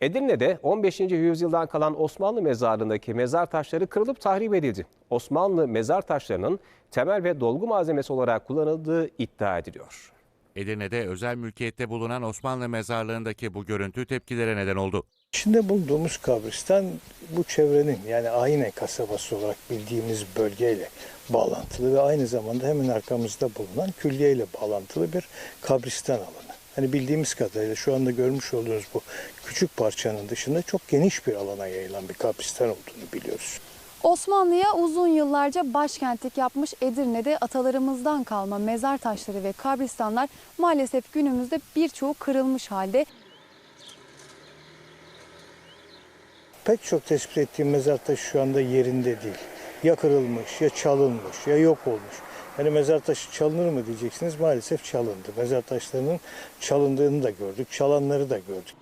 Edirne'de 15. yüzyıldan kalan Osmanlı mezarlığındaki mezar taşları kırılıp tahrip edildi. Osmanlı mezar taşlarının temel ve dolgu malzemesi olarak kullanıldığı iddia ediliyor. Edirne'de özel mülkiyette bulunan Osmanlı mezarlığındaki bu görüntü tepkilere neden oldu. İçinde bulunduğumuz kabristan bu çevrenin yani Ayne kasabası olarak bildiğimiz bölgeyle bağlantılı ve aynı zamanda hemen arkamızda bulunan külliye ile bağlantılı bir kabristan alanı. Hani bildiğimiz kadarıyla şu anda görmüş olduğunuz bu küçük parçanın dışında çok geniş bir alana yayılan bir kabristan olduğunu biliyoruz. Osmanlı'ya uzun yıllarca başkentlik yapmış Edirne'de atalarımızdan kalma mezar taşları ve kabristanlar maalesef günümüzde birçoğu kırılmış halde. Pek çok tespit ettiğim mezar taşı şu anda yerinde değil. Ya kırılmış, ya çalınmış, ya yok olmuş. Yani mezar taşı çalınır mı diyeceksiniz maalesef çalındı. Mezar taşlarının çalındığını da gördük, çalanları da gördük.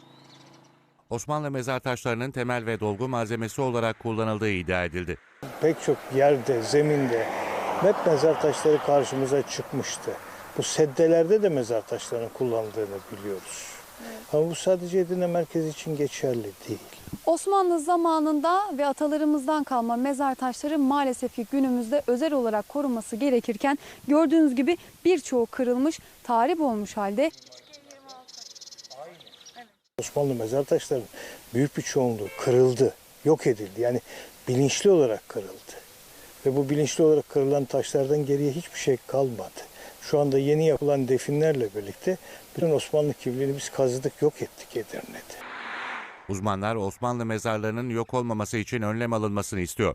Osmanlı mezar taşlarının temel ve dolgu malzemesi olarak kullanıldığı iddia edildi. Pek çok yerde, zeminde hep mezar taşları karşımıza çıkmıştı. Bu seddelerde de mezar taşlarının kullanıldığını biliyoruz. Ama bu sadece Edirne merkezi için geçerli değil. Osmanlı zamanında ve atalarımızdan kalma mezar taşları maalesef ki günümüzde özel olarak korunması gerekirken gördüğünüz gibi birçoğu kırılmış, tahrip olmuş halde. Osmanlı mezar taşlarının büyük bir çoğunluğu kırıldı, yok edildi. Yani bilinçli olarak kırıldı. Ve bu bilinçli olarak kırılan taşlardan geriye hiçbir şey kalmadı. Şu anda yeni yapılan definlerle birlikte bütün Osmanlı kimliğini biz kazıdık, yok ettik Edirne'de. Uzmanlar Osmanlı mezarlarının yok olmaması için önlem alınmasını istiyor.